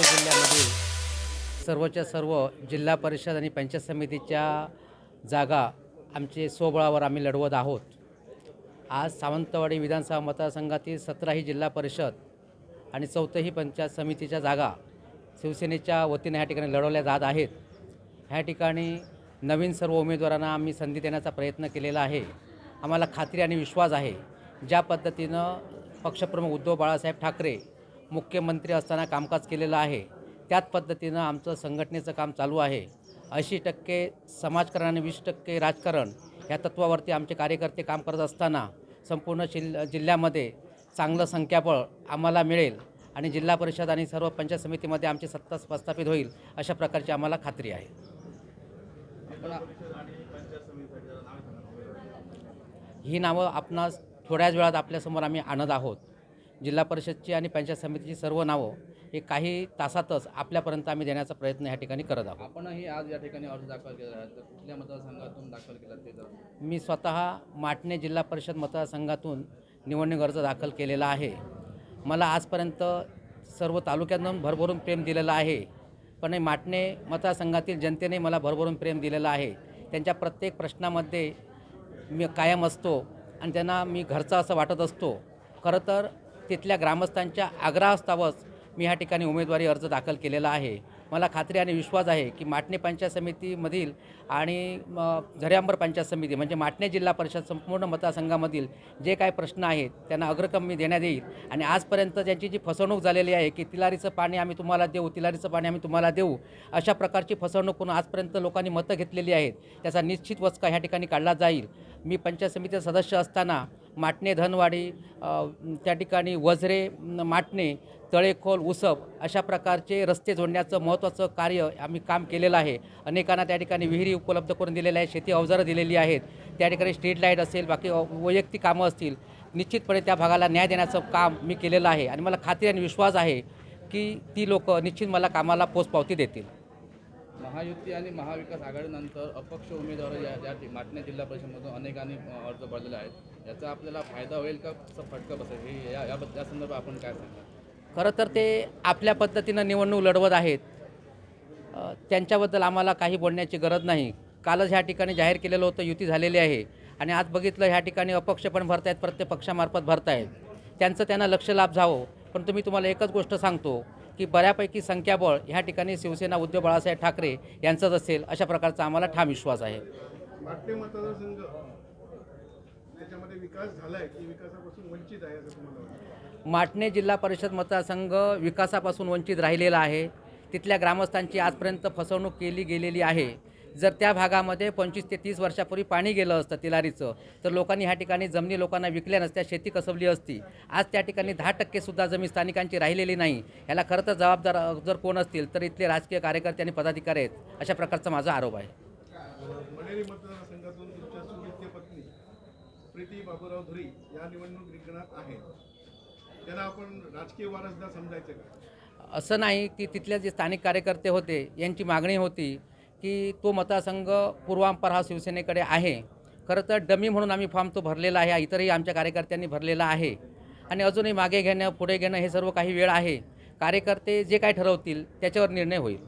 लातूर जिल्ह्यामधील सर्वच्या सर्व जिल्हा परिषद आणि पंचायत समितीच्या जागा आमचे स्वबळावर आम्ही लढवत आहोत. आज सावंतवाडी विधानसभा मतदारसंघातील सतराही जिल्हा परिषद आणि चौथंही पंचायत समितीच्या जागा शिवसेनेच्या वतीने ह्या ठिकाणी लढवल्या जात आहेत. ह्या ठिकाणी नवीन सर्व उमेदवारांना आम्ही संधी देण्याचा प्रयत्न केलेला आहे. आम्हाला खात्री आणि विश्वास आहे. ज्या पद्धतीनं पक्षप्रमुख उद्धव बाळासाहेब ठाकरे मुख्यमंत्री असताना कामकाज केलेलं आहे. त्याच पद्धतीनं आमचं संघटनेचं काम चालू आहे. ऐंशी टक्के समाजकारण आणि वीस टक्के राजकारण या तत्वावरती आमचे कार्यकर्ते काम करत असताना संपूर्ण जिल जिल्ह्यामध्ये चांगलं संख्याबळ आम्हाला मिळेल आणि जिल्हा परिषद आणि सर्व पंचायत समितीमध्ये आमची सत्ता प्रस्थापित होईल अशा प्रकारची आम्हाला खात्री आहे. ही नावं आपणास थोड्याच वेळात आपल्यासमोर आम्ही आणत आहोत. जिल्हा परिषदची आणि पंचायत समितीची सर्व नावं हे काही तासातच आपल्यापर्यंत आम्ही देण्याचा प्रयत्न ह्या ठिकाणी करत आहोत. आपणही आज या ठिकाणी अर्ज दाखल केला आहे. तर कुठल्या मतदारसंघातून दाखल केला ते जर मी स्वतः माटणे जिल्हा परिषद मतदारसंघातून निवडणूक अर्ज दाखल केलेला आहे. मला आजपर्यंत सर्व तालुक्यांना भरभरून प्रेम दिलेलं आहे. पण हे माटणे मतदारसंघातील जनतेने मला भरभरून प्रेम दिलेलं आहे. त्यांच्या प्रत्येक प्रश्नामध्ये मी कायम असतो आणि त्यांना मी घरचा असं वाटत असतो. खरं तर तिथल्या ग्रामस्थांच्या आग्रहास्तावच मी ह्या ठिकाणी उमेदवारी अर्ज दाखल केलेला आहे. मला खात्री आणि विश्वास आहे की माटणे पंचायत समितीमधील आणि झऱ्यांबर पंचायत समिती म्हणजे माटणे जिल्हा परिषद संपूर्ण मतदारसंघामधील जे काही प्रश्न आहेत त्यांना अग्रक्रम मी देण्यात येईल. आणि आजपर्यंत ज्यांची जी फसवणूक झालेली आहे की तिलारीचं पाणी आम्ही तुम्हाला देऊ तिलारीचं पाणी आम्ही तुम्हाला देऊ अशा प्रकारची फसवणूक करून आजपर्यंत लोकांनी मतं घेतलेली आहेत. त्याचा निश्चित वचका ह्या ठिकाणी काढला जाईल. मी पंचायत समितीचा सदस्य असताना माटणे धनवाडी त्या ठिकाणी वजरे माटणे तळेखोल उसप अशा प्रकारचे रस्ते जोडण्याचं महत्त्वाचं कार्य आम्ही काम केलेलं आहे. अनेकांना त्या ठिकाणी विहिरी उपलब्ध करून दिलेल्या आहेत शेती अवजारं दिलेली आहेत. त्या ठिकाणी स्ट्रीट लाइट असेल बाकी वैयक्तिक कामं असतील निश्चितपणे त्या भागाला न्याय देण्याचं काम मी केलेलं आहे. आणि मला खात्री आणि विश्वास आहे की ती लोक निश्चित मला कामाला पोचपावती देतील. महायुती आणि महाविकास आघाडीनंतर अपक्ष उमेदवार या या माटणे जिल्हा परिषदमधून अनेकांनी अर्ज भरलेले आहेत. याचा आपल्याला फायदा होईल का? कसं फटका बसेल? हे या याबद्दल या संदर्भात आपण काय सांगा खरं तर ते आपल्या पद्धतीनं निवडणूक लढवत आहेत. त्यांच्याबद्दल आम्हाला काही बोलण्याची गरज नाही. कालच ह्या ठिकाणी जाहीर केलेलं होतं युती झालेली आहे. आणि आज बघितलं ह्या ठिकाणी अपक्ष पण भरतायत प्रत्येक पक्षामार्फत भरतायत. त्यांचं त्यांना लक्ष लाभ जावं. पण तुम्ही तुम्हाला एकच गोष्ट सांगतो. की बऱ्यापैकी संख्याबळ ह्या ठिकाणी शिवसेना उद्धव बाळासाहेब ठाकरे यांचंच असेल अशा प्रकारचा आम्हाला ठाम विश्वास आहे. माटणे जिल्हा परिषद मतदारसंघ विकासापासून वंचित राहिलेला आहे. तिथल्या ग्रामस्थांची आजपर्यंत फसवणूक केली गेलेली आहे. जर त्या भागामध्ये पंचवीस ते तीस वर्षापूर्वी पाणी गेलं असतं तिलारीचं तर लोकांनी ह्या ठिकाणी जमिनी लोकांना विकल्या नसत्या शेती कसवली असती. आज त्या ठिकाणी दहा टक्केसुद्धा जमीन स्थानिकांची राहिलेली नाही. याला खरं तर जबाबदार जर कोण असतील तर इथले राजकीय कार्यकर्ते आणि पदाधिकारी आहेत अशा प्रकारचा माझा आरोप आहे. मनेरी मतदारसंघातून तुमच्या सुविद्य पत्नी प्रीती बाबूराव धुरी या निवडणूक रिंगणात आहेत. त्यांना आपण राजकीय वारसदार समजायचं का? असं नाही की तिथले जे स्थानिक कार्यकर्ते होते यांची मागणी होती की तो मतदारसंघ पूर्वांपर हा शिवसेनेकडे आहे. खरं तर डमी म्हणून आम्ही फॉर्म तो भरलेला आहे इतरही आमच्या कार्यकर्त्यांनी भरलेला आहे. आणि अजूनही मागे घेणं पुढे घेणं हे सर्व काही वेळ आहे. कार्यकर्ते जे काय ठरवतील त्याच्यावर निर्णय होईल.